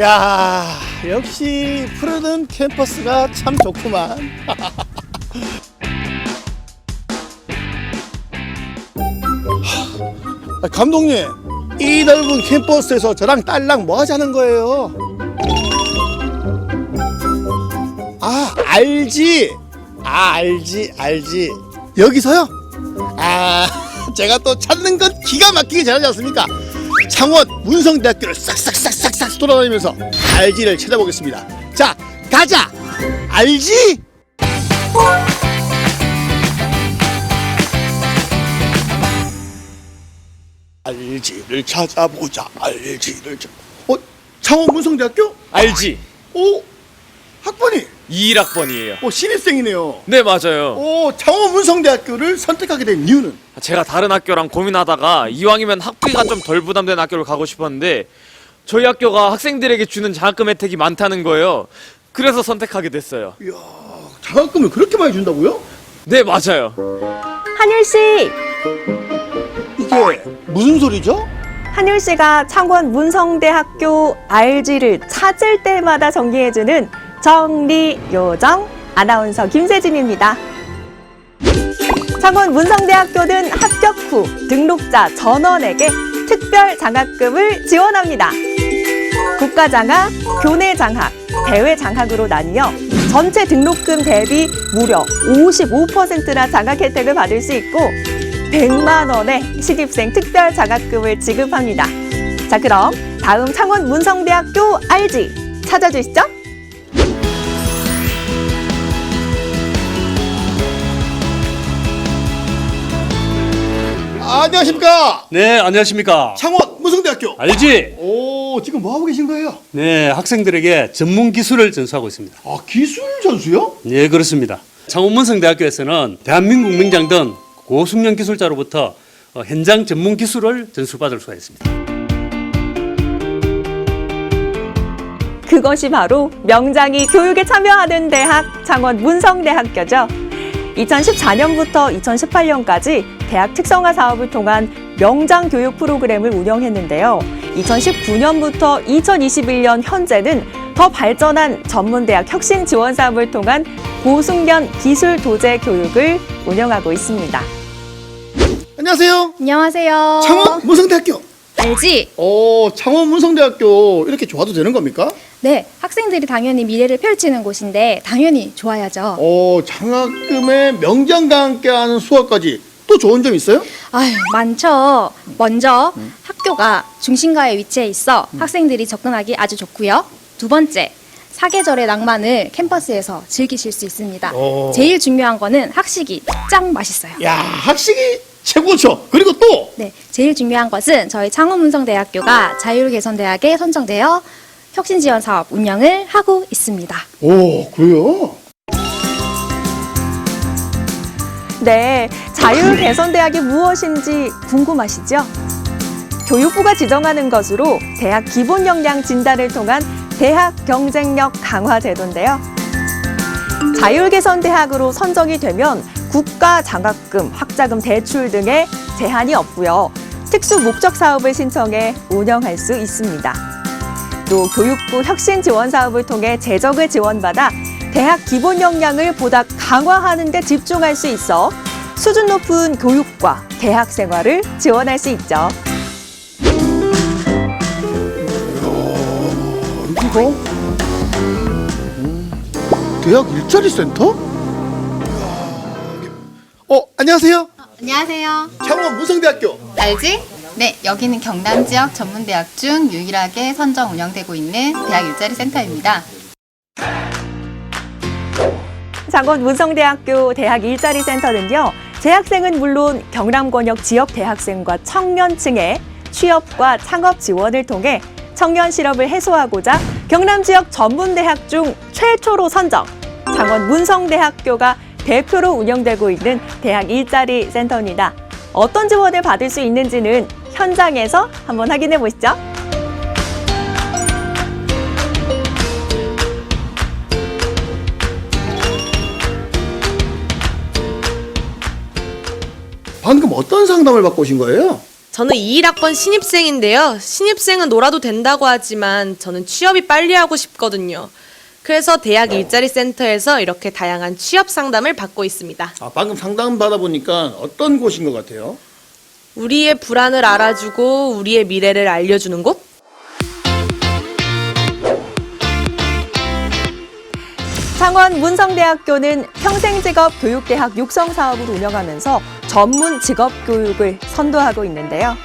야 역시 푸르른 캠퍼스가 참 좋구만. 아, 감독님 이 넓은 캠퍼스에서 저랑 딸랑 뭐 하자는 거예요? 아 알지 아 알지 알지 여기서요? 아 제가 또 찾는 건 기가 막히게 잘하지 않습니까? 창원 문성대학교를 싹싹싹싹싹 돌아다니면서 알지를 찾아보겠습니다. 자 가자 알지? 알지를 찾아보자 알지를 찾. 어 창원 문성대학교? 알지? 오 학번이 21학번이에요. 오 신입생이네요. 네, 맞아요. 오 창원 문성대학교를 선택하게 된 이유는 제가 다른 학교랑 고민하다가 이왕이면 학비가 좀 덜 부담되는 학교를 가고 싶었는데 저희 학교가 학생들에게 주는 장학금 혜택이 많다는 거예요. 그래서 선택하게 됐어요. 이야 장학금을 그렇게 많이 준다고요? 네, 맞아요. 한율 씨, 이게 무슨 소리죠? 한율 씨가 창원 문성대학교 RG를 찾을 때마다 정리해주는 정리 요정 아나운서 김세진입니다. 창원 문성대학교는 합격 후 등록자 전원에게 특별 장학금을 지원합니다. 국가 장학, 교내 장학, 대외 장학으로 나뉘어 전체 등록금 대비 무려 55%나 장학 혜택을 받을 수 있고 100만 원의 신입생 특별 장학금을 지급합니다. 자, 그럼 다음 창원 문성대학교 RG 찾아주시죠. 안녕하십니까 네, 안녕하십니까. 창원 문성대학교 알지? 오 지금 뭐 하고 계신 거예요? 네, 학생들에게 전문 기술을 전수하고 있습니다. 아 기술 전수요? 네, 그렇습니다. 창원 문성대학교에서는 대한민국 명장된 고숙련 기술자로부터 어, 현장 전문 기술을 전수받을 수가 있습니다. 그것이 바로 명장이 교육에 참여하는 대학 창원 문성대학교죠. 2014년부터 2018년까지 대학 특성화 사업을 통한 명장 교육 프로그램을 운영했는데요. 2019년부터 2021년 현재는 더 발전한 전문대학 혁신 지원 사업을 통한 고숙련 기술 도제 교육을 운영하고 있습니다. 안녕하세요 안녕하세요. 창원 문성대학교 알지? 오 창원 문성대학교 이렇게 좋아도 되는 겁니까? 네, 학생들이 당연히 미래를 펼치는 곳인데 당연히 좋아야죠. 오 장학금에 명장과 함께하는 수업까지 또 좋은 점 있어요? 아유, 많죠. 먼저 학교가 중심가에 위치해 있어 학생들이 접근하기 아주 좋고요. 두 번째, 사계절의 낭만을 캠퍼스에서 즐기실 수 있습니다. 오. 제일 중요한 거는 학식이 짱 맛있어요. 야 학식이 최고죠 그리고 또 네, 제일 중요한 것은 저희 창원문성대학교가 자율개선대학에 선정되어 혁신지원 사업 운영을 하고 있습니다. 오, 그래요? 네, 자율개선대학이 무엇인지 궁금하시죠? 교육부가 지정하는 것으로 대학 기본 역량 진단을 통한 대학 경쟁력 강화 제도인데요. 자율개선대학으로 선정이 되면 국가 장학금, 학자금 대출 등의 제한이 없고요. 특수 목적 사업을 신청해 운영할 수 있습니다. 또 교육부 혁신 지원 사업을 통해 재적을 지원받아 대학 기본 역량을 보다 강화하는 데 집중할 수 있어 수준 높은 교육과 대학 생활을 지원할 수 있죠. 이거 음, 대학 일자리 센터? 어 안녕하세요 안녕하세요. 창원 문성대학교 알지? 네, 여기는 경남 지역 전문 대학 중 유일하게 선정 운영되고 있는 대학 일자리 센터입니다. 장원 문성대학교 대학 일자리 센터는요. 재학생은 물론 경남권역 지역 대학생과 청년층의 취업과 창업 지원을 통해 청년 실업을 해소하고자 경남 지역 전문 대학 중 최초로 선정 장원 문성대학교가 대표로 운영되고 있는 대학 일자리 센터입니다. 어떤 지원을 받을 수 있는지는 현장에서 한번 확인해 보시죠. 방금 어떤 상담을 받고 오신 거예요? 저는 21학번 신입생인데요. 신입생은 놀아도 된다고 하지만 저는 취업이 빨리 하고 싶거든요. 그래서 대학 일자리 센터에서 이렇게 다양한 취업 상담을 받고 있습니다. 아, 방금 상담 받아보니까 어떤 곳인 것 같아요? 우리의 불안을 알아주고 우리의 미래를 알려주는 곳? 창원 문성대학교는 평생직업 교육대학 육성 사업을 운영하면서 전문 직업 교육을 선도하고 있는데요.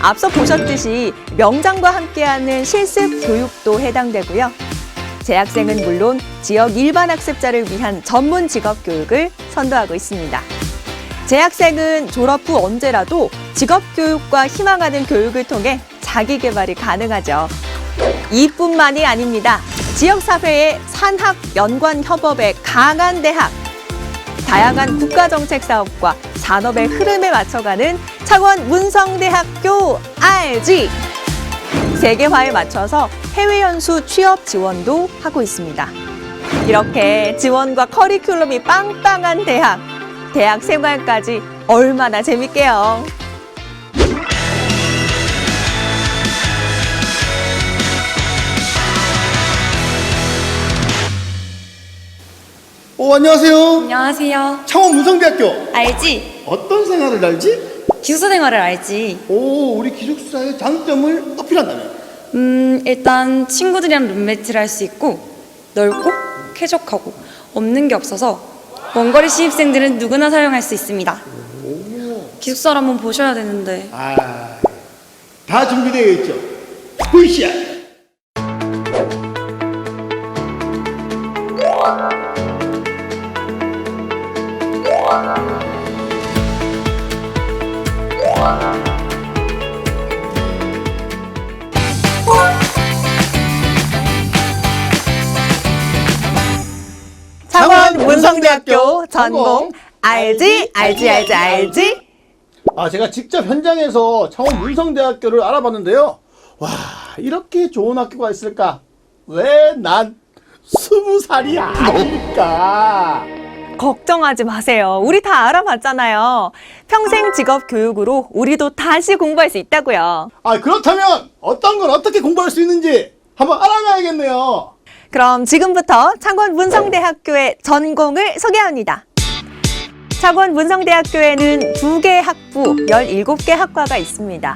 앞서 보셨듯이 명장과 함께하는 실습 교육도 해당되고요. 재학생은 물론 지역 일반 학습자를 위한 전문 직업 교육을 선도하고 있습니다. 재학생은 졸업 후 언제라도 직업 교육과 희망하는 교육을 통해 자기 개발이 가능하죠. 이뿐만이 아닙니다. 지역사회의 산학 연관 협업에 강한 대학, 다양한 국가정책 사업과 산업의 흐름에 맞춰가는 창원 문성대학교 RG 세계화에 맞춰서 해외 연수 취업 지원도 하고 있습니다. 이렇게 지원과 커리큘럼이 빵빵한 대학, 대학 생활까지 얼마나 재밌게요. 오, 안녕하세요. 안녕하세요. 창원 문성대학교. 알지? 어떤 생활을 알지? 기숙사 생활을 알지? 오, 우리 기숙사의 장점을 어필한다면? 음, 일단 친구들이랑 룸메이트를 할 수 있고 넓고 쾌적하고 없는 게 없어서 원거리 신입생들은 누구나 사용할 수 있습니다. 기숙사를 한번 보셔야 되는데 아, 다 준비되어 있죠? VCR. 전공 알지 알지 알지 알지 아, 제가 직접 현장에서 창원 문성대학교를 알아봤는데요. 와, 이렇게 좋은 학교가 있을까? 왜 난 스무 살이 아닐까? 걱정하지 마세요. 우리 다 알아봤잖아요. 평생 직업 교육으로 우리도 다시 공부할 수 있다고요. 아, 그렇다면 어떤 걸 어떻게 공부할 수 있는지 한번 알아가야겠네요. 그럼 지금부터 창원 문성대학교의 전공을 소개합니다. 창원 문성대학교에는 두 개 학부, 17개 학과가 있습니다.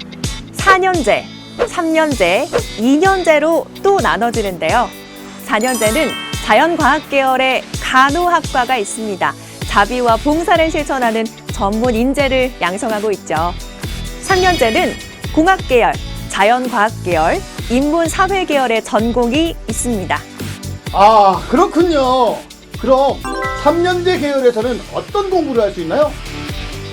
4년제, 3년제, 2년제로 또 나눠지는데요. 4년제는 자연과학 계열의 간호학과가 있습니다. 자비와 봉사를 실천하는 전문 인재를 양성하고 있죠. 3년제는 공학 계열, 자연과학 계열, 인문사회 계열의 전공이 있습니다. 아, 그렇군요. 그럼 3년제 계열에서는 어떤 공부를 할 수 있나요?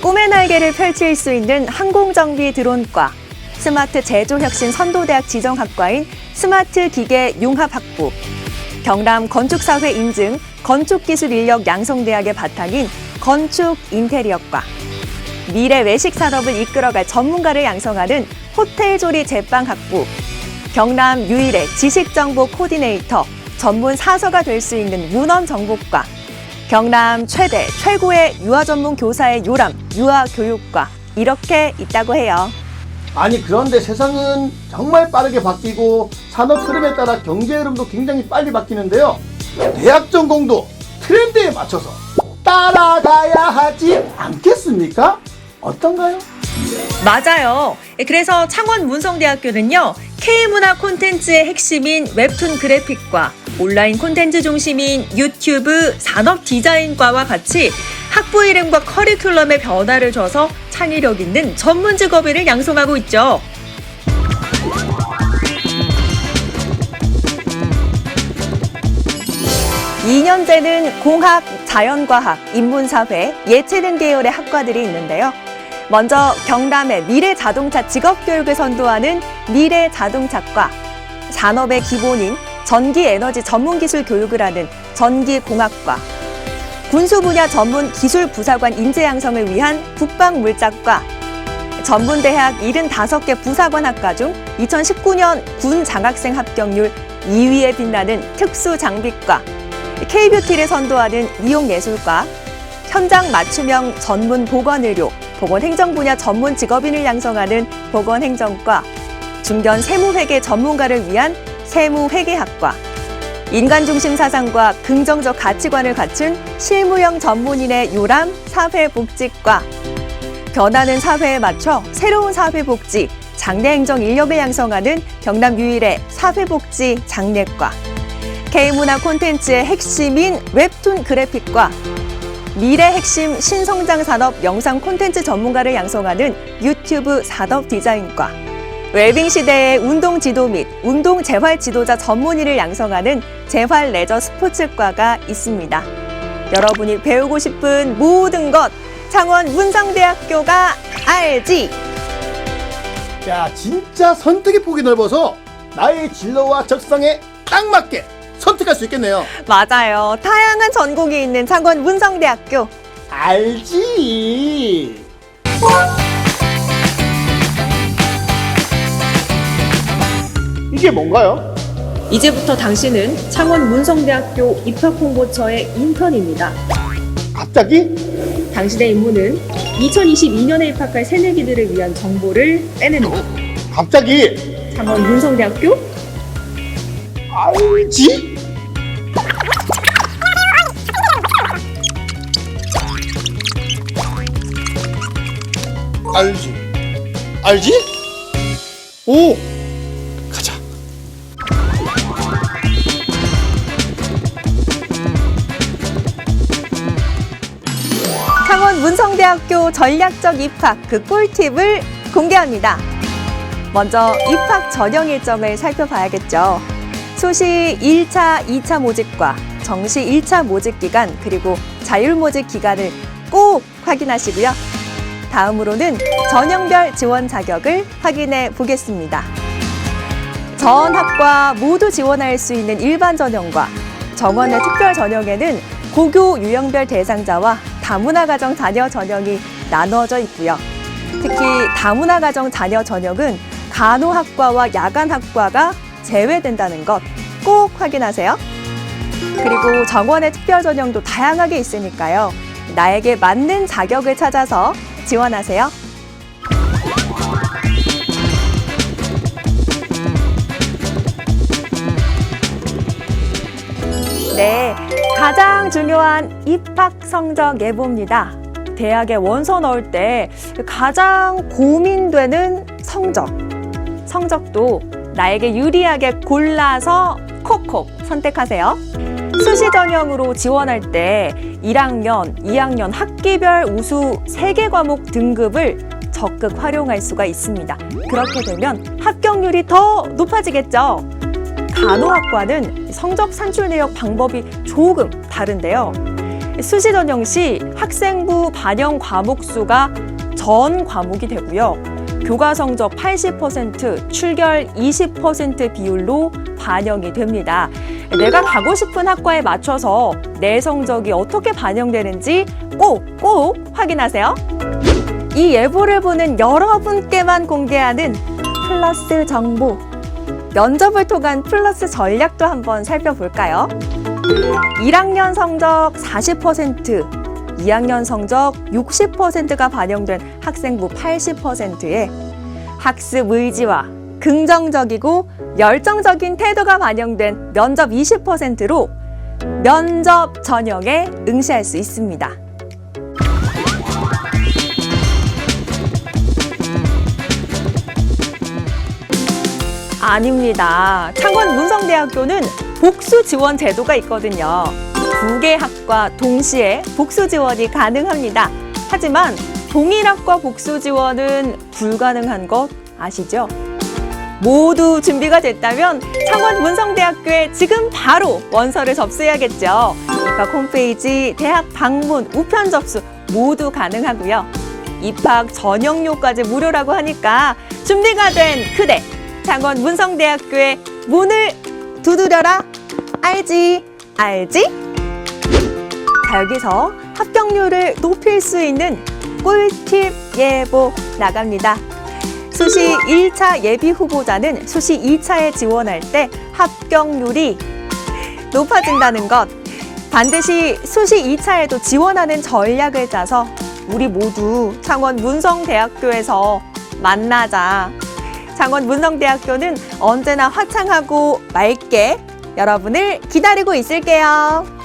꿈의 날개를 펼칠 수 있는 항공정비 드론과 스마트 제조혁신 선도대학 지정학과인 스마트 기계 융합학부, 경남 건축사회 인증 건축기술 인력 양성대학의 바탕인 건축 인테리어과, 미래 외식 산업을 이끌어갈 전문가를 양성하는 호텔조리 제빵학부, 경남 유일의 지식정보 코디네이터, 전문 사서가 될 수 있는 문헌 정보과, 경남 최대 최고의 유아 전문 교사의 요람 유아 교육과 이렇게 있다고 해요. 아니, 그런데 세상은 정말 빠르게 바뀌고 산업 흐름에 따라 경제 흐름도 굉장히 빨리 바뀌는데요. 대학 전공도 트렌드에 맞춰서 따라가야 하지 않겠습니까? 어떤가요? 맞아요. 그래서 창원 문성대학교는요, K문화 콘텐츠의 핵심인 웹툰 그래픽과 온라인 콘텐츠 중심인 유튜브 산업 디자인과와 같이 학부 이름과 커리큘럼의 변화를 줘서 창의력 있는 전문 직업인을 양성하고 있죠. 이년제는 공학, 자연과학, 인문사회, 예체능 계열의 학과들이 있는데요. 먼저 경남의 미래 자동차 직업 교육을 선도하는 미래 자동차과, 산업의 기본인 전기 에너지 전문 기술 교육을 하는 전기공학과, 군수 분야 전문 기술 부사관 인재 양성을 위한 국방물자과, 전문대학 75개 부사관 학과 중 2019년 군 장학생 합격률 2위에 빛나는 특수장비과, K뷰티를 선도하는 미용예술과, 현장 맞춤형 전문 보건의료, 보건행정 분야 전문 직업인을 양성하는 보건행정과, 중견 세무회계 전문가를 위한 세무회계학과, 인간중심 사상과 긍정적 가치관을 갖춘 실무형 전문인의 요람 사회복지과, 변하는 사회에 맞춰 새로운 사회복지, 장래행정 인력을 양성하는 경남 유일의 사회복지 장례과, K문화 콘텐츠의 핵심인 웹툰 그래픽과, 미래 핵심 신성장 산업 영상 콘텐츠 전문가를 양성하는 유튜브 산업 디자인과, 웰빙 시대의 운동 지도 및 운동 재활 지도자 전문의를 양성하는 재활 레저 스포츠과가 있습니다. 여러분이 배우고 싶은 모든 것 창원 문성대학교가 알지. 야, 진짜 선택의 폭이 넓어서 나의 진로와 적성에 딱 맞게 선택할 수 있겠네요. 맞아요. 다양한 전공이 있는 창원 문성대학교. 알지. 이게 뭔가요? 이제부터 당신은 창원 문성대학교 입학 홍보처의 인턴입니다. 갑자기? 당신의 임무는 2022년에 입학할 새내기들을 위한 정보를 빼내는 것. 갑자기? 창원 문성대학교 알지? 알지? 알지? 오! 문성대학교 전략적 입학 그 꿀팁을 공개합니다. 먼저 입학 전형 일정을 살펴봐야겠죠. 수시 1차, 2차 모집과 정시 1차 모집 기간 그리고 자율 모집 기간을 꼭 확인하시고요. 다음으로는 전형별 지원 자격을 확인해 보겠습니다. 전 학과 모두 지원할 수 있는 일반 전형과 정원의 특별 전형에는 고교 유형별 대상자와 다문화 가정 자녀 전형이 나누어져 있고요. 특히 다문화 가정 자녀 전형은 간호학과와 야간학과가 제외된다는 것 꼭 확인하세요. 그리고 정원의 특별 전형도 다양하게 있으니까요. 나에게 맞는 자격을 찾아서 지원하세요. 네, 가장 중요한 입학 성적 예보입니다. 대학에 원서 넣을 때 가장 고민되는 성적. 성적도 나에게 유리하게 골라서 콕콕 선택하세요. 수시 전형으로 지원할 때 1학년, 2학년 학기별 우수 3개 과목 등급을 적극 활용할 수가 있습니다. 그렇게 되면 합격률이 더 높아지겠죠. 간호학과는 성적 산출 내역 방법이 조금 다른데요. 수시 전형 시 학생부 반영 과목 수가 전 과목이 되고요. 교과 성적 80%, 출결 20% 비율로 반영이 됩니다. 내가 가고 싶은 학과에 맞춰서 내 성적이 어떻게 반영되는지 꼭, 꼭 확인하세요. 이 예보를 보는 여러분께만 공개하는 플러스 정보. 면접을 통한 플러스 전략도 한번 살펴볼까요? 1학년 성적 40%, 2학년 성적 60%가 반영된 학생부 80%에 학습 의지와 긍정적이고 열정적인 태도가 반영된 면접 20%로 면접 전형에 응시할 수 있습니다. 아닙니다. 창원 문성대학교는 복수 지원 제도가 있거든요. 두 개 학과 동시에 복수 지원이 가능합니다. 하지만 동일 학과 복수 지원은 불가능한 것 아시죠? 모두 준비가 됐다면 창원 문성대학교에 지금 바로 원서를 접수해야겠죠. 입학 홈페이지, 대학 방문, 우편 접수 모두 가능하고요. 입학 전형료까지 무료라고 하니까 준비가 된 그대 창원 문성대학교의 문을 두드려라 알지 알지? 자 여기서 합격률을 높일 수 있는 꿀팁 예보 나갑니다. 수시 1차 예비 후보자는 수시 2차에 지원할 때 합격률이 높아진다는 것. 반드시 수시 2차에도 지원하는 전략을 짜서 우리 모두 창원 문성대학교에서 만나자. 창원 문성대학교는 언제나 화창하고 맑게 여러분을 기다리고 있을게요.